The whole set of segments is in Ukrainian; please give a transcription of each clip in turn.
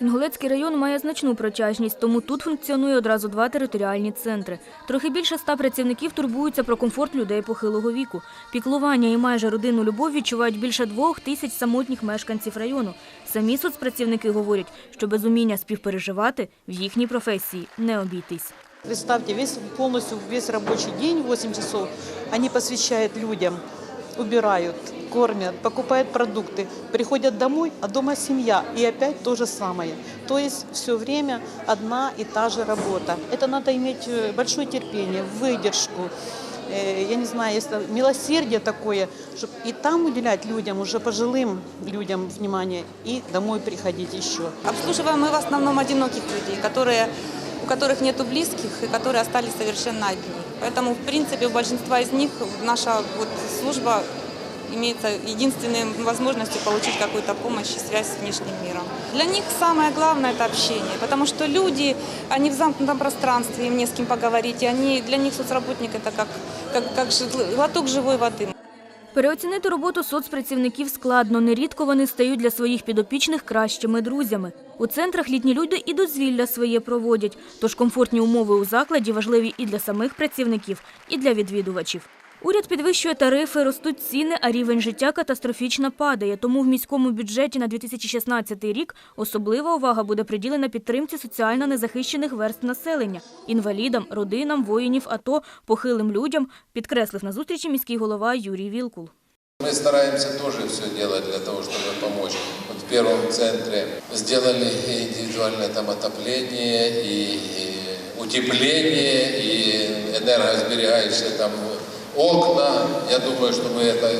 Інгулецький район має значну протяжність, тому тут функціонує одразу два територіальні центри. Трохи більше ста працівників турбуються про комфорт людей похилого віку. Піклування і майже родинну любов відчувають більше двох тисяч самотніх мешканців району. Самі соцпрацівники говорять, що без уміння співпереживати в їхній професії не обійтись. Представьте, весь, полностью весь рабочий день, 8 часов, они посвящают людям, убирают, кормят, покупают продукты, приходят домой, а дома семья, и опять то же самое. То есть все время одна и та же работа. Это надо иметь э, большое терпение, выдержку, э, я не знаю, если милосердие такое, чтобы и там уделять людям, уже пожилым людям внимание, и домой приходить еще. Обслуживаем мы в основном одиноких людей, которые, у которых нету близких и которые остались совершенно одни. Поэтому, в принципе, у большинства из них наша вот служба имеется единственной возможностью получить какую-то помощь и связь с внешним миром. Для них самое главное – это общение, потому что люди, они в замкнутом пространстве, им не с кем поговорить, и они, для них соцработник – это как, как, как жи- глоток живой воды. Переоцінити роботу соцпрацівників складно. Нерідко вони стають для своїх підопічних кращими друзями. У центрах літні люди і дозвілля своє проводять, тож комфортні умови у закладі важливі і для самих працівників, і для відвідувачів. Уряд підвищує тарифи, ростуть ціни, а рівень життя катастрофічно падає. Тому в міському бюджеті на 2016 рік особлива увага буде приділена підтримці соціально незахищених верств населення – інвалідам, родинам, воїнів АТО, похилим людям, підкреслив на зустрічі міський голова Юрій Вілкул. Мы стараемся тоже все делать для того, чтобы помочь. Вот в первом центре сделали индивидуальное там отопление, и, и утепление, и энергосберегающие там окна. Я думаю, что мы это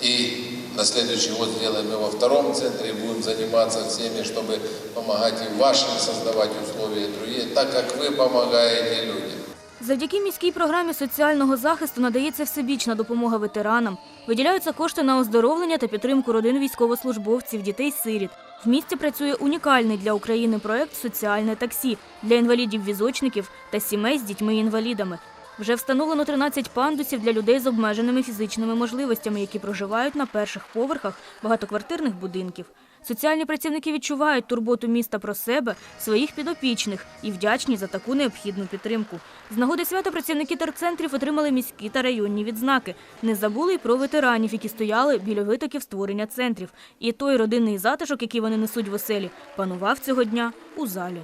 и на следующий год сделаем и во втором центре, и будем заниматься всеми, чтобы помогать и вашим создавать условия, и другие, так как вы помогаете людям. Завдяки міській програмі соціального захисту надається всебічна допомога ветеранам. Виділяються кошти на оздоровлення та підтримку родин військовослужбовців, дітей-сиріт. В місті працює унікальний для України проект Соціальне таксі для інвалідів-візочників та сімей з дітьми-інвалідами. Вже встановлено 13 пандусів для людей з обмеженими фізичними можливостями, які проживають на перших поверхах багатоквартирних будинків. Соціальні працівники відчувають турботу міста про себе, своїх підопічних і вдячні за таку необхідну підтримку. З нагоди свята працівники терцентрів отримали міські та районні відзнаки. Не забули й про ветеранів, які стояли біля витоків створення центрів. І той родинний затишок, який вони несуть в оселі, панував цього дня у залі.